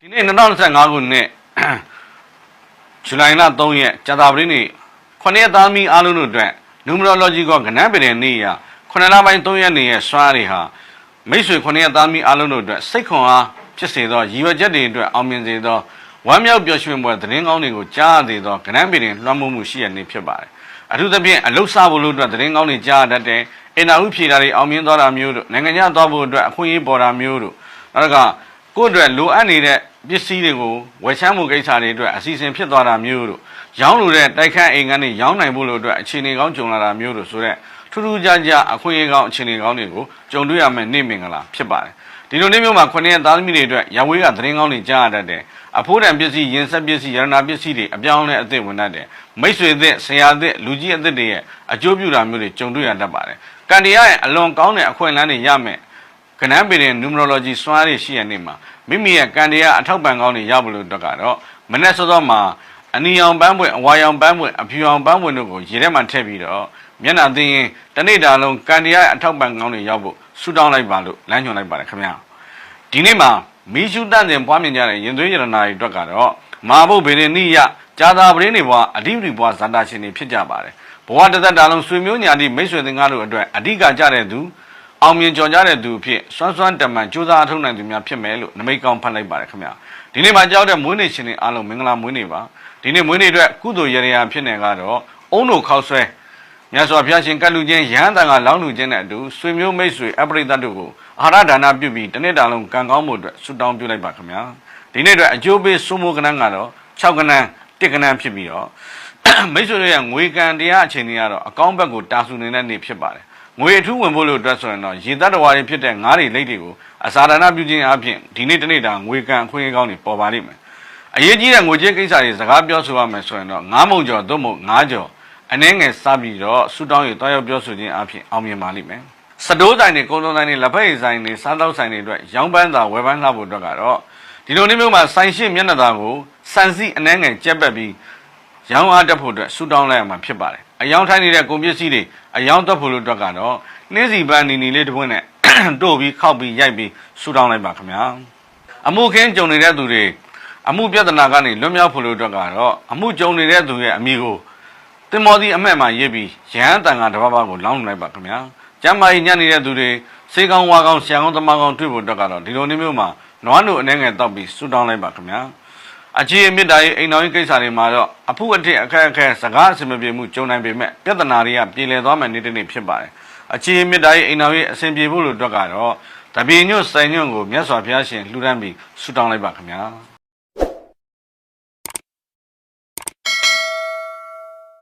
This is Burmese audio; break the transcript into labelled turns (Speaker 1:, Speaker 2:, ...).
Speaker 1: ဒီနေ့2025ခုနှစ်ဇူလိုင်လ3ရက်ကြာသပတေးနေ့9ရက်သားမီအားလုံးတို့အတွက် numerology ကကဏ္ဍပင်တဲ့နေ့ရ9လပိုင်း3ရက်နေ့ရဲ့စွားတွေဟာမိတ်ဆွေ9ရက်သားမီအားလုံးတို့အတွက်စိတ်ခွန်အားဖြစ်စေသောရည်ရွယ်ချက်တွေအတွက်အောင်မြင်စေသော ဝမ်းမြောက်ပျော်ရွှင်ပွဲသတင်းကောင်းတွေကိုကြားရသေးသောကဏ္ဍပင်လွှမ်းမိုးမှုရှိရနေ့ဖြစ်ပါတယ်အထူးသဖြင့်အလုဆဖို့လို့အတွက်သတင်းကောင်းတွေကြားရတတ်တဲ့အင်နာဟုဖြေတာတွေအောင်မြင်သွားတာမျိုးတို့နိုင်ငံခြားသွားဖို့အတွက်အခွင့်အရေးပေါ်တာမျိုးတို့နောက်ကကိုယ့်အတွက်လိုအပ်နေတဲ့ပစ္စည်းတွေကိုဝယ်ချမ်းမှုကိစ္စတွေအတွက်အစီအစဉ်ဖြစ်သွားတာမျိုးတို့ရောင်းလို့တဲ့တိုက်ခန်းအိမ်ကနေရောင်းနိုင်ဖို့လို့အတွက်အခြေအနေကောင်းကြုံလာတာမျိုးတို့ဆိုတဲ့ထူးထူးခြားခြားအခွင့်အရေးကောင်းအခြေအနေကောင်းတွေကိုကြုံတွေ့ရမယ့်နေ့မင်္ဂလာဖြစ်ပါတယ်ဒီလိုနေ့မျိုးမှာခုနှစ်ရက်သားသမီးတွေအတွက်ရဝေးကသတင်းကောင်းတွေကြားရတတ်တယ် အဖိုးတန်ပစ္စည်းရင်ဆက်ပစ္စည်းရတနာပစ္စည်းတွေအပြောင်းအလဲအသစ်ဝင်တတ်တယ်မိတ်ဆွေအသစ်ဆရာအသစ်လူကြီးအသစ်တွေရဲ့အကျိုးပြုတာမျိုးတွေကြုံတွေ့ရတတ်ပါတယ်ကံတရားရဲ့အလွန်ကောင်းတဲ့အခွင့်အလမ်းတွေရမယ်ကဏ္ဍပေတဲ့ numerology စွမ်းရည်ရှိရနေမှာမိမိရဲ့ကံတရားအထောက်ပံ့ကောင်းတွေရဖို့လို့တော့ကတော့မနေ့စောစောမှာအနီရောင်ပန်းပွင့်အဝါရောင်ပန်းပွင့်အဖြူရောင်ပန်းပွင့်တို့ကိုရေထဲမှာထည့်ပြီးတော့မျက်နှာသိရင်တစ်နေ့တာလုံးကံတရားရဲ့အထောက်ပံ့ကောင်းတွေရောက်ဖို့ဆုတောင်းလိုက်ပါလို့လမ်းညွှန်လိုက်ပါတယ်ခင်ဗျာ ဒီနေ့မှာမီးရှုတန့်တင်ပွားမြင်ကြတဲ့ရင်သွေးရတနာတွေအတွက်ကတော့မာဘုတ်ဗေဒနိယဇာတာပရင်းတွေဘွားအဓိပတိဘွားဇာတာရှင်တွေဖြစ်ကြပါတယ်ဘဝတစ်သက်တာလုံးဆွေမျိုးညာတိမိတ်ဆွေသင်္ကားတို့အတွက်အဓိကကြတဲ့သူအောင်မြင်ကြော်ကြတဲ့သူအဖြစ်စွမ်းစွမ်းတမန်ကြိုးစားအထောက်နိုင်သူများဖြစ်မယ်လို့နမိတ်ကောင်းဖတ်လိုက်ပါတယ်ခင်ဗျာဒီနေ့မှာကြောက်တဲ့မွေးနေ့ရှင်တွေအားလုံးမင်္ဂလာမွေးနေ့ပါဒီနေ့မွေးနေ့အတွက်ကုသိုလ်ရရရာဖြစ်နေကတော့အုံတို့ခောက်ဆွဲ မြတ်စွာဘုရားရှင်ကတ်လူချင်းရဟန်းတန်ကလောင်းလူချင်းနဲ့အတူဆွေမျိုးမိတ်ဆွေအပရိသတ်တို့ကိုအာဟာရဒါနပြုပြီးတစ်နေ့တာလုံးကံကောင်းမှုအတွက်ဆုတောင်းပြုလိုက်ပါခင်ဗျာဒီနေ့အတွက်အကျိုးပေးစိုးမိုးကဏ္ဍကတော့6ကဏ္ဍ1ကဏ္ဍဖြစ်ပြီးတော့မိတ်ဆွေတို့ရဲ့ငွေကံတရားအခြေအနေကတော့အကောင်းဘက်ကိုတာဆူနေတဲ့နေ့ဖြစ်ပါတယ်ငွေအထူးဝင်ဖို့လို့အတွက်ဆိုရင်တော့ရေသက်တော်ဝါတွေဖြစ်တဲ့ငါးတွေလိတ်တွေကိုအစာဒါနပြုခြင်းအပြင်ဒီနေ့တနေ့တာငွေကံအခွင့်အရေးကောင်းတွေပေါ်ပါလိမ့်မယ်အရေးကြီးတဲ့ငွေကြေးကိစ္စတွေစကားပြောဆိုရမယ်ဆိုရင်တော့ငါးမုံကျော်သို့မဟုတ်ငါးကျော် အနှဲငယ်စားပြီးတော့ဆူတောင်းရတွားရောက်ပြောဆိုခြင်းအပြင်အောင်မြင်ပါလိမ့်မယ်စတိုးဆိုင်တွေကုန်စုံဆိုင်တွေလက်ဖက်ရည်ဆိုင်တွေစားတောက်ဆိုင်တွေအတွက်ရောင်းပန်းသာဝယ်ပန်းလှဖို့အတွက်ကတော့ဒီလိုနေ့မျိုးမှာဆိုင်ရှိမျက်နှာသာကိုစံစီအနှဲငယ်ကြက်ပက်ပြီးရောင်းအားတက်ဖို့အတွက်ဆူတောင်းလိုက်ရမှာဖြစ်ပါတယ်။အယောင်ထိုင်းနေတဲ့ကုန်ပစ္စည်းတွေအယောင်တက်ဖို့လို့အတွက်ကတော့နှင်းစီပန်းနီနီလေးတစ်ပွင့်နဲ့တို့ပြီးခောက်ပြီးရိုက်ပြီးဆူတောင်းလိုက်ပါခင်ဗျာ။အမှုခင်းကြုံနေတဲ့သူတွေအမှုပြဿနာကနေလွတ်မြောက်ဖို့လို့အတွက်ကတော့အမှုကြုံနေတဲ့သူရဲ့အမိကို တင်မော်ဒီအမက်မှာရေးပြီးရဟန်းတန်ကတပတ်ပတ်ကိုလောင်းလိုက်ပါခင်ဗျာ။ကျမ်းမာကြီးညံ့နေတဲ့သူတွေစေကောင်းဝါကောင်းဆရာကောင်းတမကောင်းတွေ့ဖို့အတွက်ကတော့ဒီလိုနေ့မျိုးမှာနွားတို့အနေငယ်တောက်ပြီးဆူတောင်းလိုက်ပါခင်ဗျာ။အခြေအမြင့်တာရေးအိမ်တော်ရေးကိစ္စတွေမှာတော့အဖို့အထက်အခက်အခဲစကားအဆင်မပြေမှုကြုံနိုင်ပေမဲ့ပြဿနာတွေကပြည်လည်သွားမှနေ့တစ်နေ့ဖြစ်ပါတယ်အခြေအမြင့်တာရေးအိမ်တော်ရေးအဆင်ပြေဖို့လို့အတွက်ကတော့တပည့်ညွတ်စိုင်ညွတ်ကိုမြတ်စွာဘုရားရှင်လှူဒန်းပြီးဆုတောင်းလိုက်ပါခင်ဗျာ